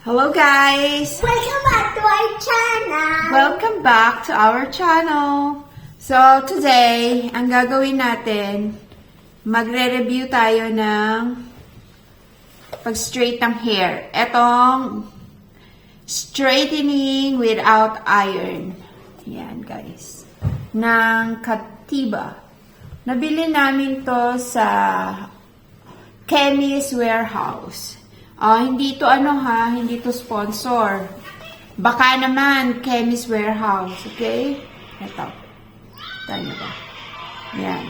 Hello guys! Welcome back to our channel. Welcome back to our channel. So today, ang gagawin natin, magre-review tayo ng pag-straight ng hair. Etong straightening without iron. Yan guys. Ng Katiba. Nabili namin to sa Chemist Warehouse. Ah, hindi to ano ha, hindi to sponsor. Baka naman, Chemist Warehouse, okay? Ito. Tayo ba? Yan.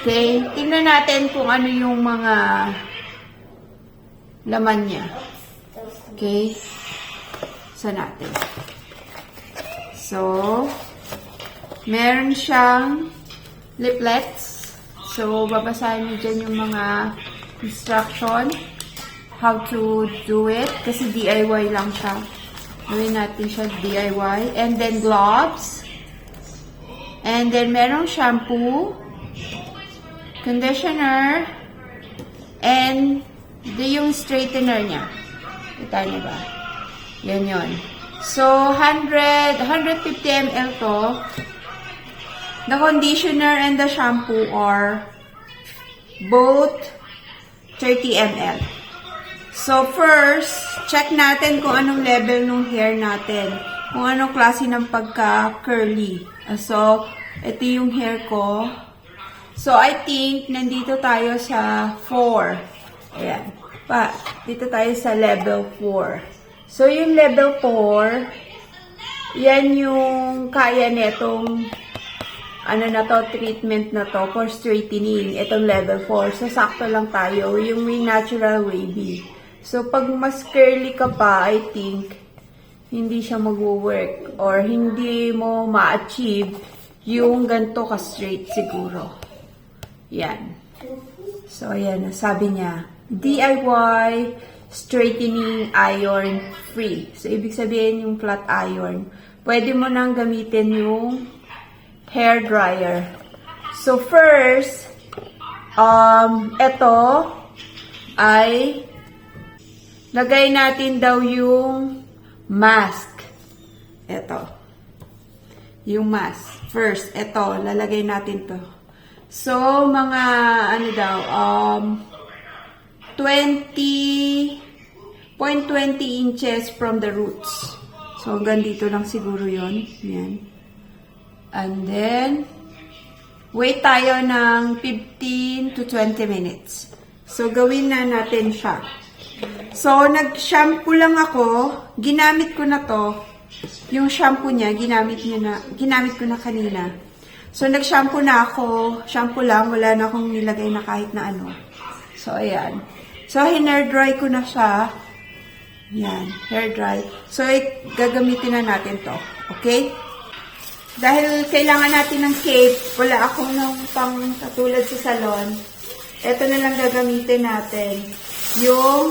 Okay, tingnan natin kung ano yung mga laman niya. Okay? Sa natin. So, meron siyang leaflets. So, babasahin niyo dyan yung mga instruction how to do it kasi DIY lang siya. Gawin natin siya DIY. And then gloves. And then merong shampoo, conditioner, and the yung straightener niya. Kita niyo ba? Yan yon. So, 100, 150 ml to. The conditioner and the shampoo are both 30 ml. So, first, check natin kung anong level ng hair natin. Kung anong klase ng pagka-curly. Ah, So, ito yung hair ko. So, I think, nandito tayo sa 4. Ayan. Pa, dito tayo sa level 4. So, yung level 4, yan yung kaya netong ano na to, treatment na to for straightening. Itong level 4. So, sakto lang tayo. Yung may natural wavy. So, pag mas curly ka pa, I think, hindi siya mag-work or hindi mo ma-achieve yung ganito ka straight siguro. Yan. So, ayan. Sabi niya, DIY straightening iron free. So, ibig sabihin yung flat iron. Pwede mo nang gamitin yung hair dryer. So, first, um, ito ay lagay natin daw yung mask. Ito. Yung mask. First, ito, lalagay natin to. So, mga, ano daw, um, 20, 0.20 inches from the roots. So, hanggang dito lang siguro yon Yan. And then, wait tayo ng 15 to 20 minutes. So, gawin na natin siya. So, nag-shampoo lang ako. Ginamit ko na to. Yung shampoo niya, ginamit, niya na, ginamit ko na kanina. So, nag-shampoo na ako. Shampoo lang. Wala na akong nilagay na kahit na ano. So, ayan. So, hiner dry ko na siya. Yan. Hair dry. So, i- gagamitin na natin to. Okay? Dahil kailangan natin ng cape, wala akong ng pang katulad sa salon. Ito na lang gagamitin natin. Yung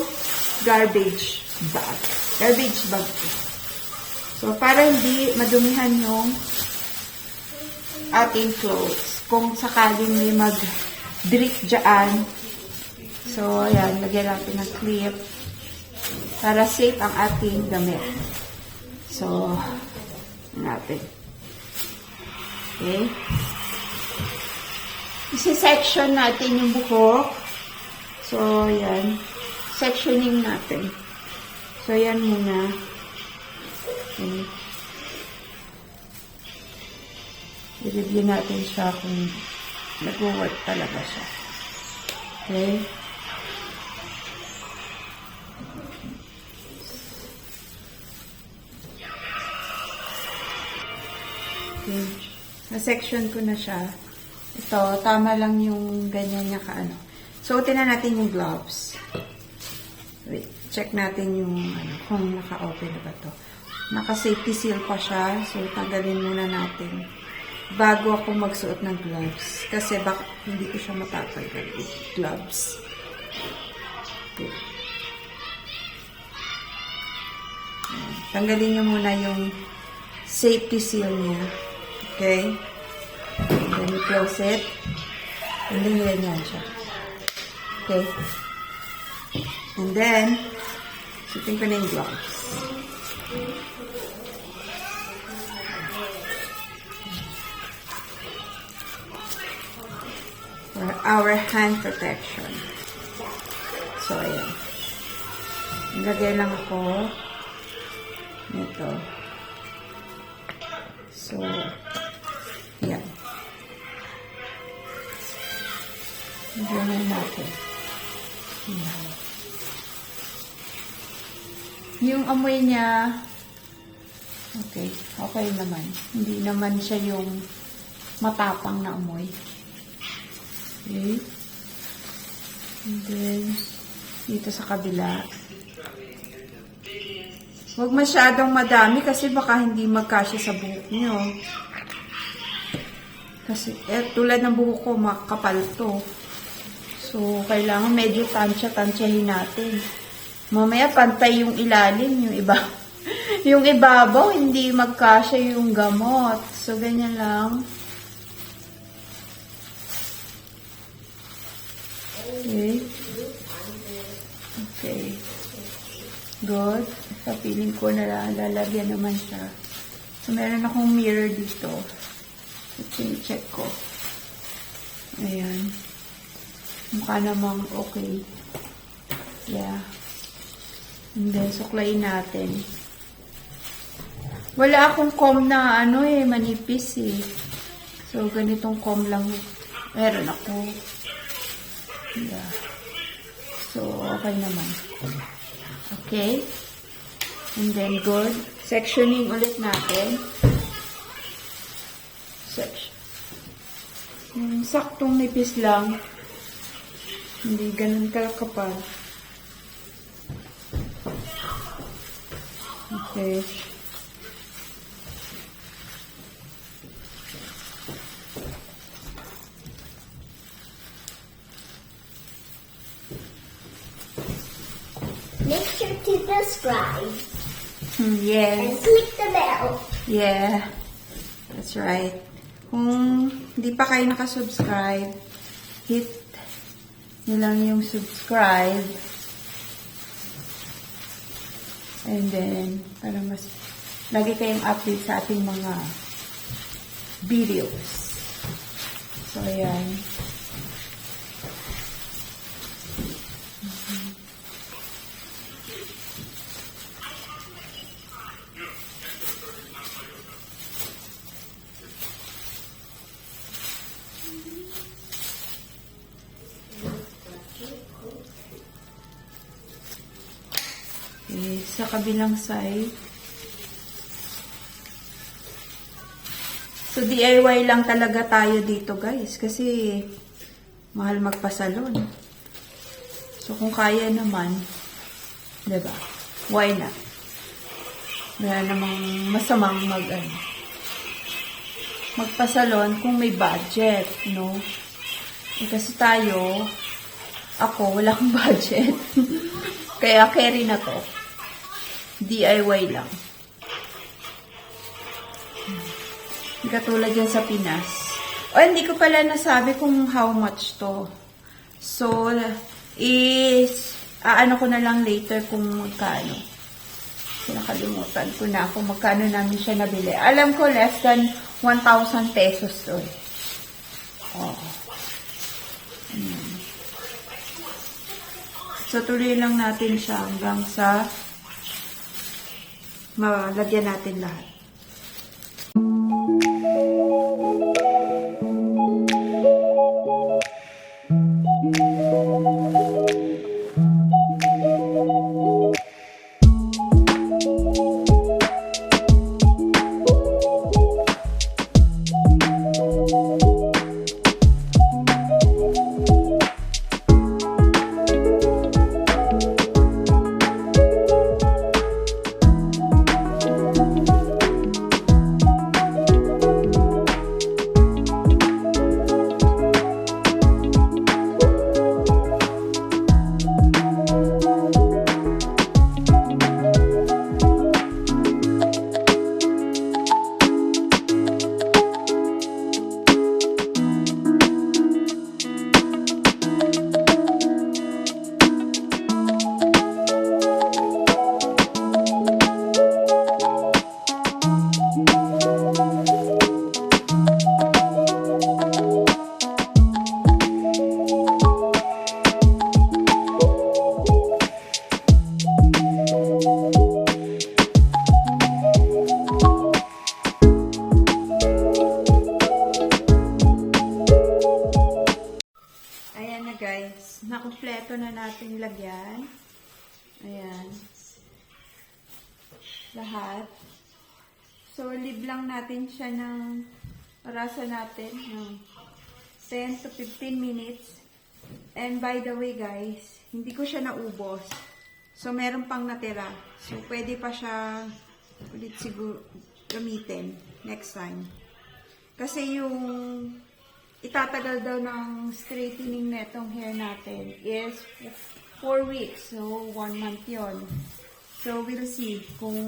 garbage bag. Garbage bag. So, para hindi madumihan yung ating clothes. Kung sakaling may mag-drip dyan. So, ayan, lagyan natin ng clip para safe ang ating damit. So, natin. Okay? Isi-section natin yung buhok. So, yan. Sectioning natin. So, yan muna. Okay. I-review natin siya kung nag-work talaga siya. Okay? Okay. Na-section ko na siya. Ito, tama lang yung ganyan niya kaano. Suotin na natin yung gloves. Wait, check natin yung ano, kung naka-open na ba to. Naka-safety seal pa siya. So, tanggalin muna natin. Bago ako magsuot ng gloves. Kasi baka hindi ko siya matatanggal with gloves. Ayan. Tanggalin niyo muna yung safety seal niya. Okay? And then close it. And then ganyan siya. Okay? And then, Sutin ko na gloves. For our hand protection. So, ayan. Nilagay lang ako nito. So, yan. Lagyan na natin. Yan. Yung amoy niya, okay, okay naman. Hindi naman siya yung matapang na amoy. Okay. And then, dito sa kabila. Huwag masyadong madami kasi baka hindi magkasya sa buhok nyo. Kasi, eh, tulad ng buhok ko, makapal to. So, kailangan medyo tansya-tansyahin natin. Mamaya, pantay yung ilalim, yung iba. yung ibabaw, hindi magkasya yung gamot. So, ganyan lang. Okay. Okay. Good. Sa feeling ko na lalagyan naman siya. So, meron akong mirror dito. So, check ko. Ayan. Mukha namang okay. Yeah. And then, suklayin natin. Wala akong comb na ano eh, manipis eh. So, ganitong comb lang meron ako. Yeah. So, okay naman. Okay. And then, good. Sectioning ulit natin. Section. Yung saktong nipis lang. Hindi ganun kakapal. Okay. Make sure to subscribe Hmm, and yes. click the bell. Yeah. That's right. Kung hindi pa kayo nakasubscribe, hit nyo lang yung subscribe. And then, para mas lagi kayong update sa ating mga videos. So, ayan. Sa kabilang side. So, DIY lang talaga tayo dito, guys. Kasi, mahal magpasalon. So, kung kaya naman, ba? Why not? Wala namang masamang mag, ano, magpasalon kung may budget, no? Eh, kasi tayo, ako, wala akong budget. Kaya carry na to. DIY lang. Katulad yan sa Pinas. O, hindi ko pala nasabi kung how much to. So, is, aano ko na lang later kung magkano. Nakalimutan ko na kung magkano namin siya nabili. Alam ko less than 1,000 pesos to eh. Oo. Hmm. So, tuloy lang natin siya hanggang sa malagyan natin lahat. Thank you. Natin lagyan. Ayan. Lahat. So, leave lang natin siya ng rasa natin ng 10 to 15 minutes. And by the way guys, hindi ko siya naubos. So, meron pang natira. So, pwede pa siya ulit siguro gamitin next time. Kasi yung itatagal daw ng straightening netong hair natin is 4 weeks. So, 1 month yon. So, we'll see kung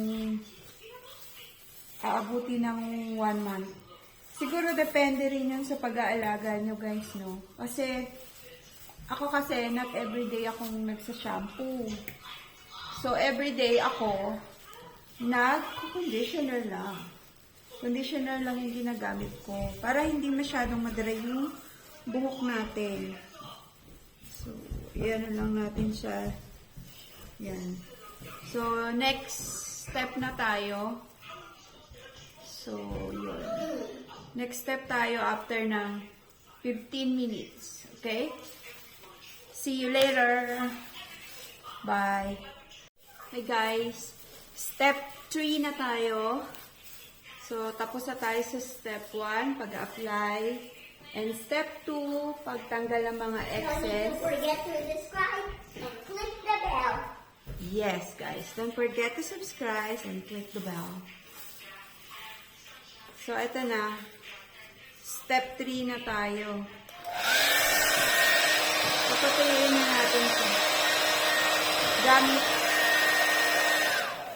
aabuti ng 1 month. Siguro depende rin yun sa pag-aalaga nyo guys, no? Kasi, ako kasi, not everyday akong nagsa-shampoo. So, everyday ako, nag-conditioner lang. Conditioner lang yung ginagamit ko. Para hindi masyadong madry yung buhok natin. So, yan lang natin siya. Yan. So, next step na tayo. So, yun. Next step tayo after ng 15 minutes. Okay? See you later. Bye. Hey guys. Step 3 na tayo. So, tapos na tayo sa step 1, pag-apply. And step 2, pagtanggal ng mga excess. Don't forget to subscribe and click the bell. Yes, guys. Don't forget to subscribe and click the bell. So, ito na. Step 3 na tayo. Papatuloyin na natin siya. Gamit.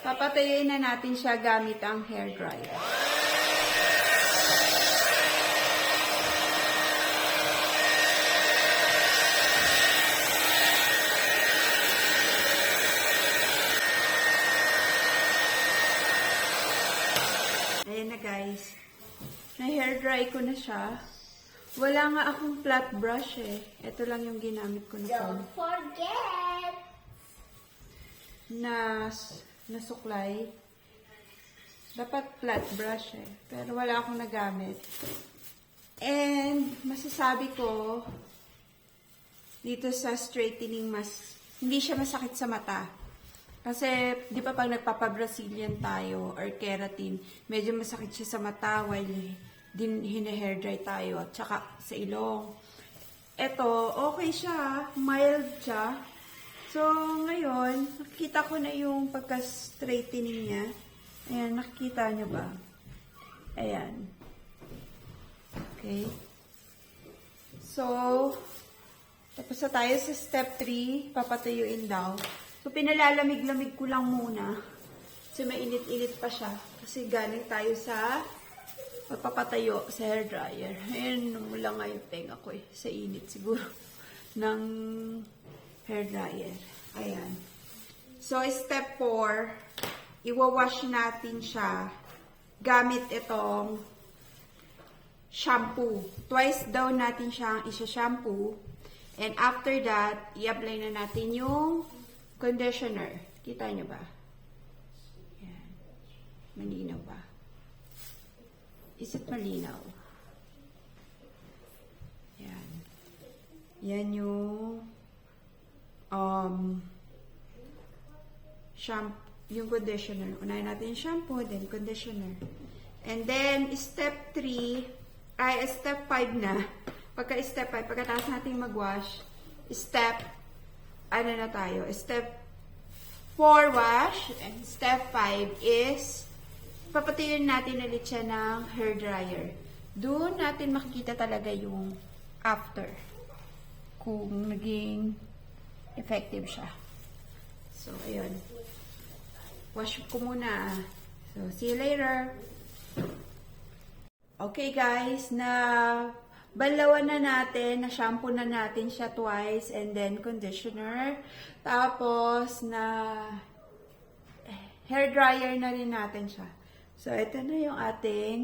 Papatuloyin na natin siya gamit ang hair dryer. Ayan na guys. Na-hair dry ko na siya. Wala nga akong flat brush eh. Ito lang yung ginamit ko na Don't forget. na nasuklay. Dapat flat brush eh. Pero wala akong nagamit. And masasabi ko dito sa straightening mas hindi siya masakit sa mata. Kasi, di ba pag nagpapa-Brazilian tayo or keratin, medyo masakit siya sa mata while din hine-hair dry tayo at saka sa ilong. Ito, okay siya, mild siya. So, ngayon, nakikita ko na yung pagka-straightening niya. Ayan, nakikita niyo ba? Ayan. Okay. So, tapos na tayo sa step 3, papatuyuin daw. So, pinalalamig-lamig ko lang muna. Kasi mainit-init pa siya. Kasi galing tayo sa pagpapatayo sa hair dryer. Ayan, wala nga yung tenga ko eh. Sa init siguro ng hair dryer. Ayan. So, step 4, iwawash natin siya gamit itong shampoo. Twice daw natin siyang isa-shampoo. And after that, i-apply na natin yung conditioner. Kita nyo ba? Yan. Malinaw ba? Is it malinaw? Yan. Yan yung um, shampoo, yung conditioner. Unahin natin yung shampoo, then conditioner. And then, step 3, ay, step 5 na. Pagka step 5, pagkatapos natin mag-wash, step, ano na tayo, step 4 wash, and step 5 is, papatuyin natin ulit siya ng hair dryer. Doon natin makikita talaga yung after. Kung naging effective siya. So, ayun. Wash ko muna. So, see you later. Okay guys, na balawan na natin, na shampoo na natin siya twice and then conditioner. Tapos na hair dryer na rin natin siya. So ito na yung ating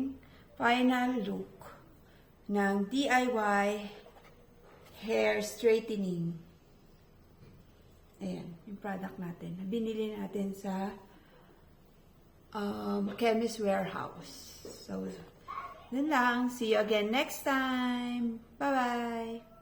final look ng DIY hair straightening. Ayan, yung product natin. Binili natin sa um, Chemist Warehouse. So, yun lang. See you again next time. Bye-bye.